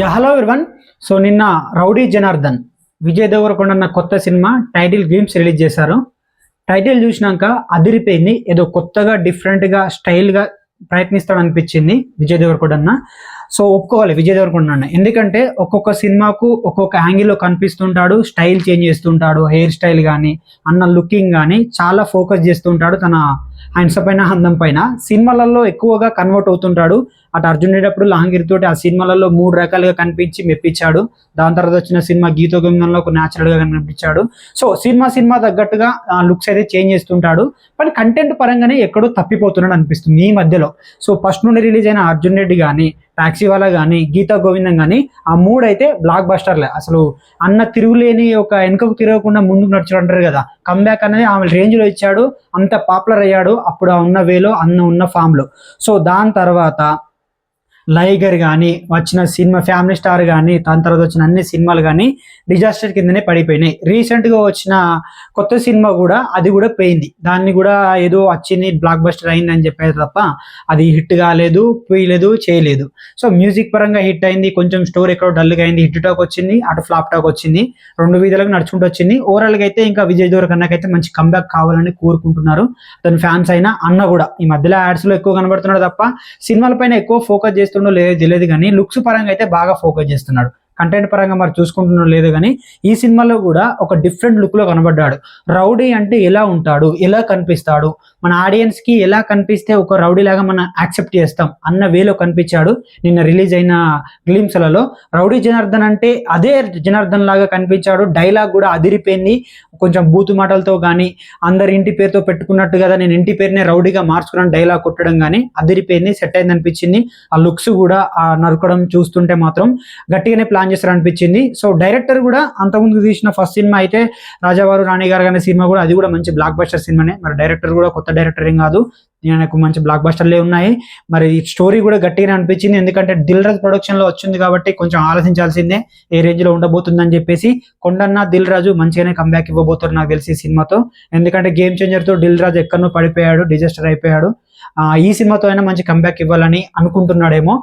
Yeah hello everyone so నిన్న rowdy Janardhan Vijay Deverakonda అన్న కొత్త సినిమా టైటిల్ గేమ్స్ రిలీజ్ చేశారు. టైటిల్ చూసినాక అదిరిపోయింది. ఏదో కొత్తగా డిఫరెంట్గా స్టైల్గా ప్రయత్నిస్తాడు అనిపించింది విజయ్ దేవరకొండ అన్న. సో ఒప్పుకోవాలి విజయ్ దేవరకొండ అన్న. ఎందుకంటే ఒక్కొక్క సినిమాకు ఒక్కొక్క యాంగిల్లో కనిపిస్తుంటాడు స్టైల్ చేంజ్ చేస్తుంటాడు హెయిర్ స్టైల్ కానీ అన్న లుకింగ్ కానీ చాలా ఫోకస్ చేస్తుంటాడు తన హ్యాండ్స్ పైన అందం పైన. సినిమాలలో ఎక్కువగా కన్వర్ట్ అవుతుంటాడు. అటు అర్జున్ లహంగిరి తోటి ఆ సినిమాలలో మూడు రకాలుగా కనిపించి మెప్పించాడు. దాని తర్వాత వచ్చిన సినిమా గీత ఒక న్యాచురల్గా కనిపించాడు. సో సినిమా సినిమా తగ్గట్టుగా ఆ లుక్స్ అయితే చేంజ్ చేస్తుంటాడు. కానీ కంటెంట్ పరంగానే ఎక్కడో తప్పిపోతున్నాడు అనిపిస్తుంది ఈ మధ్యలో. సో ఫస్ట్ నుండి రిలీజ్ అయిన అర్జున్ రెడ్డి కానీ టాక్సీ వాళ్ళ కానీ గీతా గోవిందం కానీ ఆ మూడు అయితే బ్లాక్ బస్టర్లే అసలు అన్న తిరుగులేని ఒక వెనుకకు తిరగకుండా ముందుకు నడుచుడు అంటారు కదా. కమ్బ్యాక్ అనేది ఆమె రేంజ్లో ఇచ్చాడు అంత పాపులర్ అయ్యాడు అప్పుడు ఆ ఉన్న వేలో అన్న ఉన్న ఫామ్లో సో దాని తర్వాత లైగర్ కానీ వచ్చిన సినిమా ఫ్యామిలీ స్టార్ కానీ దాని తర్వాత వచ్చిన అన్ని సినిమాలు కానీ డిజాస్టర్ కిందనే పడిపోయినాయి. రీసెంట్గా వచ్చిన కొత్త సినిమా కూడా అది కూడా పోయింది. దాన్ని కూడా ఏదో వచ్చింది బ్లాక్ బస్టర్ అయిందని చెప్పారు తప్ప అది హిట్ కాలేదు పోయలేదు చేయలేదు. సో మ్యూజిక్ పరంగా హిట్ అయింది కొంచెం స్టోరీ ఎక్కడో డల్గా అయింది హిట్ టాక్ వచ్చింది అటు ఫ్లాప్ టాక్ వచ్చింది రెండు వీధులకు నడుచుకుంటూ వచ్చింది. ఓవరాల్గా అయితే ఇంకా విజయ్ అయితే మంచి కంబ్యాక్ కావాలని కోరుకుంటున్నారు. అతని ఫ్యాన్స్ అయినా అన్న కూడా. ఈ మధ్యలో యాడ్స్లో ఎక్కువ కనబడుతున్నాడు తప్ప సినిమాల పైన ఎక్కువ ఫోకస్ చేసి చేస్తుండో లేదో తెలియదు కానీ లుక్స్ పరంగా అయితే బాగా ఫోకస్ చేస్తున్నాడు. కంటెంట్ పరంగా మరి చూసుకుంటున్నా లేదు కానీ ఈ సినిమాలో కూడా ఒక డిఫరెంట్ లుక్లో కనబడ్డాడు. రౌడీ అంటే ఎలా ఉంటాడు? ఎలా కనిపిస్తాడు? మన ఆడియన్స్కి ఎలా కనిపిస్తే ఒక రౌడీ లాగా మనం యాక్సెప్ట్ చేస్తాం అన్న వేలో కనిపించాడు నిన్న రిలీజ్ అయిన గ్లిమ్స్లలో రౌడీ జనార్దన్ అంటే అదే జనార్దన్ లాగా కనిపించాడు. డైలాగ్ కూడా అదిరిపోయింది. కొంచెం బూతు మాటలతో కానీ అందరి ఇంటి పేరుతో పెట్టుకున్నట్టు కదా నేను ఇంటి పేరునే రౌడీగా మార్చుకున్నాను డైలాగ్ కొట్టడం కానీ అదిరిపోయింది సెట్ అయింది అనిపించింది ఆ లుక్స్ కూడా ఆ నరకడం చూస్తుంటే మాత్రం గట్టిగానే ప్లాన్ చేస్తారు అనిపించింది సో డైరెక్టర్ కూడా అంతకుముందు తీసిన ఫస్ట్ సినిమా అయితే రాజావారు రాణి గారు అనే సినిమా కూడా అది కూడా మంచి బ్లాక్ బస్టర్ సినిమానే. మరి డైరెక్టర్ కూడా కొత్త డైరెక్టర్ ఏం కాదు. నాకు మంచి బ్లాక్ బస్టర్లే ఉన్నాయి. మరి స్టోరీ కూడా గట్టిగానే అనిపించింది. ఎందుకంటే దిల్ రాజు ప్రొడక్షన్లో వచ్చింది కాబట్టి కొంచెం ఆలోచించాల్సిందే. ఏ రేంజ్లో ఉండబోతుందని చెప్పేసి కొండన్న దిల్ రాజు మంచిగానే కంబ్యాక్ ఇవ్వబోతారు నాకు తెలిసి ఈ సినిమాతో. ఎందుకంటే గేమ్ చేంజర్తో దిల్ రాజు ఎక్కడో పడిపోయాడు డిజాస్టర్ అయిపోయాడు. ఆ, ఈ సినిమాతో అయినా మంచి కంబ్యాక్ ఇవ్వాలని అనుకుంటున్నాడేమో.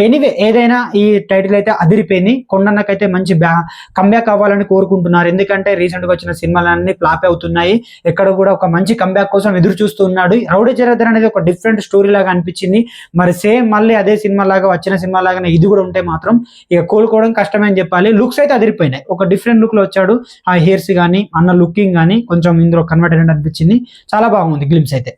ఎనీవే ఏదైనా ఈ టైటిల్ అయితే అదిరిపోయింది. కొండన్నకైతే మంచి బ్యా కంబ్యాక్ అవ్వాలని కోరుకుంటున్నారు. ఎందుకంటే రీసెంట్గా వచ్చిన సినిమాలన్నీ ఫ్లాప్ అవుతున్నాయి. ఎక్కడ కూడా ఒక మంచి కంబ్యాక్ కోసం ఎదురు చూస్తున్నాడు రౌడీ జరదర్ అనేది ఒక డిఫరెంట్ స్టోరీ లాగా అనిపించింది. మరి సేమ్ మళ్ళీ అదే సినిమా లాగా వచ్చిన సినిమా లాగానే ఇది కూడా ఉంటే మాత్రం ఇక కోలుకోవడం కష్టమే అని చెప్పాలి. లుక్స్ అయితే అదిరిపోయినాయి. ఒక డిఫరెంట్ లుక్లో వచ్చాడు. ఆ హెయిర్స్ కానీ అన్న లుకింగ్ కానీ కొంచెం ఇందులో కన్వర్ట్ అయినట్టు అనిపించింది. చాలా బాగుంది గ్లిమ్స్ అయితే.